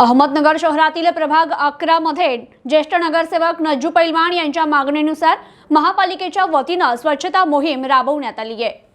अहमदनगर शहरातील प्रभाग अकरामध्ये ज्येष्ठ नगरसेवक नज्जू पैलवान यांच्या मागणीनुसार महापालिकेच्या वतीनं स्वच्छता मोहीम राबवण्यात आली आहे.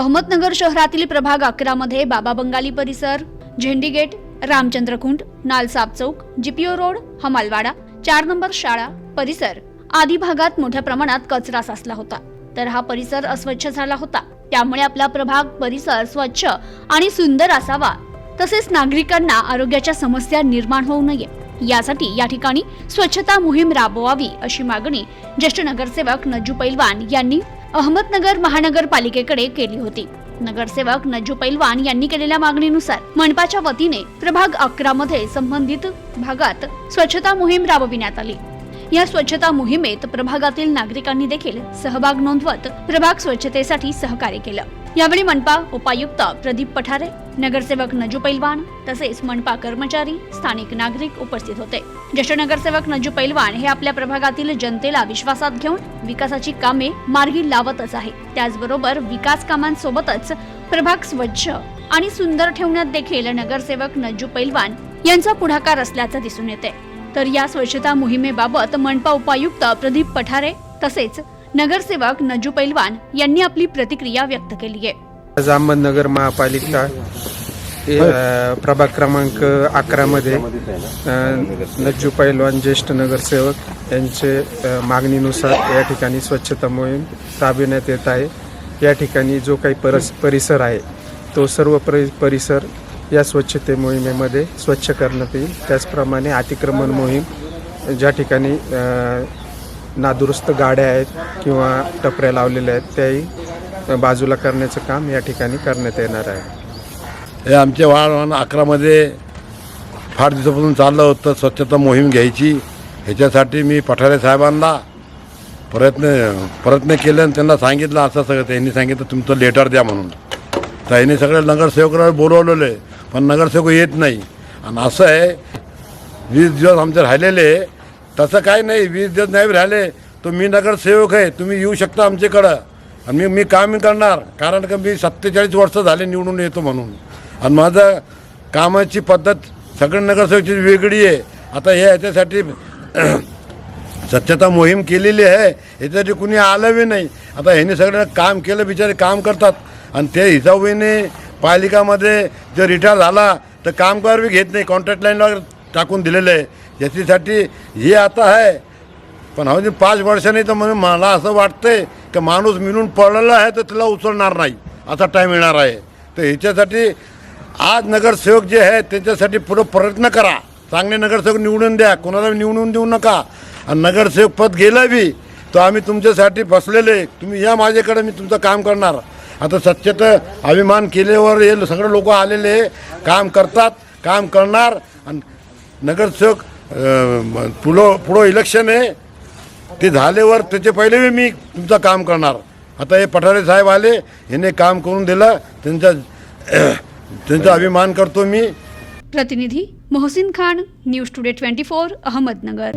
अहमदनगर शहरातील प्रभाग अकरामध्ये बाबा बंगाली परिसर Zendi gate Ramchandra Khunt Nalsap Chowk GPO road Hamalwada चार नंबर शाळा परिसर आदी भागात मोठ्या प्रमाणात कचरा साचला होता. तर हा परिसर अस्वच्छ झाला होता. त्यामुळे आपला प्रभाग परिसर स्वच्छ आणि सुंदर असावा. तसेच नागरिकांना आरोग्याच्या समस्या निर्माण होऊ नये. यासाठी या ठिकाणी स्वच्छता मोहीम राबवावी अशी मागणी ज्येष्ठ नगरसेवक नज्जू पैलवान यांनी अहमदनगर महानगरपालिकेकडे केली होती. नगरसेवक नजू पैलवान यांनी केलेल्या मागणीनुसार मनपाच्या वतीने प्रभाग अकरा मध्ये संबंधित भागात स्वच्छता मोहीम राबविण्यात आली. या स्वच्छता मोहिमेत प्रभागातील नागरिकांनी देखील सहभाग नोंदवत प्रभाग स्वच्छतेसाठी सहकार्य केलं. यावेळी मनपा उपायुक्त प्रदीप पठारे नगरसेवक नजू पैलवान तसेच मनपा कर्मचारी स्थानिक नागरिक उपस्थित होते. ज्येष्ठ नगरसेवक नजू पैलवान हे आपल्या प्रभागातील जनतेला विश्वासात घेऊन विकासाची कामे मार्गी लावतच आहे त्याचबरोबर विकास कामांसोबतच प्रभाग स्वच्छ आणि सुंदर ठेवण्यात देखील नगरसेवक नज्जू पैलवान यांचा पुढाकार असल्याचं दिसून येते. तर या स्वच्छता मोहिमेबाबत मनपा उपायुक्त प्रदीप पठारे तसेच नगरसेवक नजू पैलवान यांनी आपली प्रतिक्रिया व्यक्त केली आहे. अहमदनगर महापालिका प्रभाग क्रमांक अकरामध्ये अ, नज्जू पैलवान ज्येष्ठ नगरसेवक यांचे मागणीनुसार या ठिकाणी स्वच्छता मोहीम राबविण्यात येत आहे. या ठिकाणी जो काही परस परिसर आहे तो सर्व परि परिसर या स्वच्छते मोहिमेमध्ये स्वच्छ करण्यात येईल. त्याचप्रमाणे अतिक्रमण मोहीम ज्या ठिकाणी नादुरुस्त गाड्या आहेत किंवा टपऱ्या लावलेल्या आहेत त्याही बाजूला करण्याचं काम या ठिकाणी करण्यात येणार आहे. हे आमच्या वाहन अकरामध्ये फार दिवसापासून चाललं होतं स्वच्छता मोहीम घ्यायची. ह्याच्यासाठी मी पठारे साहेबांना प्रयत्न प्रयत्न केले आणि त्यांना सांगितलं असं सगळं त्यांनी सांगितलं तुमचं लेटर द्या म्हणून. तर यांनी सगळे नगरसेवकाला बोलवलेले पण नगरसेवक येत नाही. आणि असं आहे वीस दिवस आमचे राहिलेले तसं काही नाही वीस दिवस नाही राहिले. तर मी नगरसेवक आहे तुम्ही येऊ शकता आमच्याकडं. आणि मी मी काम करणार कारण का मी सत्तेचाळीस वर्ष झाले निवडून येतो म्हणून. आणि माझं कामाची पद्धत सगळ्या नगरसेवकची वेगळी आहे. आता हे याच्यासाठी स्वच्छता मोहीम केलेली आहे याच्यासाठी कुणी आलं बी नाही. आता ह्याने सगळं काम केलं बिचारे काम करतात. आणि त्या हिसाबीने पालिकामध्ये जर रिटायर झाला तर कामगार बी घेत नाही. कॉन्ट्रॅक्ट लाईनवर टाकून दिलेलं आहे. याच्यासाठी हे आता आहे. पण अजून म्हणजे पाच वर्षांनी तर म्हणून मला असं वाटतंय की माणूस मिळून पडलेला आहे तर तिला उचलणार नाही. असा टाईम येणार आहे. तर ह्याच्यासाठी आज नगरसेवक जे आहे त्याच्यासाठी पुढं प्रयत्न करा. चांगले नगरसेवक निवडून द्या. कोणाला निवडून देऊ नका. आणि नगरसेवक पद गेलं बी तर आम्ही तुमच्यासाठी बसलेले तुम्ही या माझ्याकडे मी तुमचं काम करणार. आता स्वच्छता अभिमान केल्यावर हे सगळे लोक आलेले काम करतात काम करणार. आणि नगरसेवक पुढं पुढं इलेक्शन आहे. ते झाल्यावर त्याचे पहिले मी तुमचं काम करणार. आता हे पठारे साहेब आले याने काम करून दिलं त्यांचा त्यांचा अभिमान करतो मी. प्रतिनिधी Mohsin Khan news today twenty four Ahmednagar.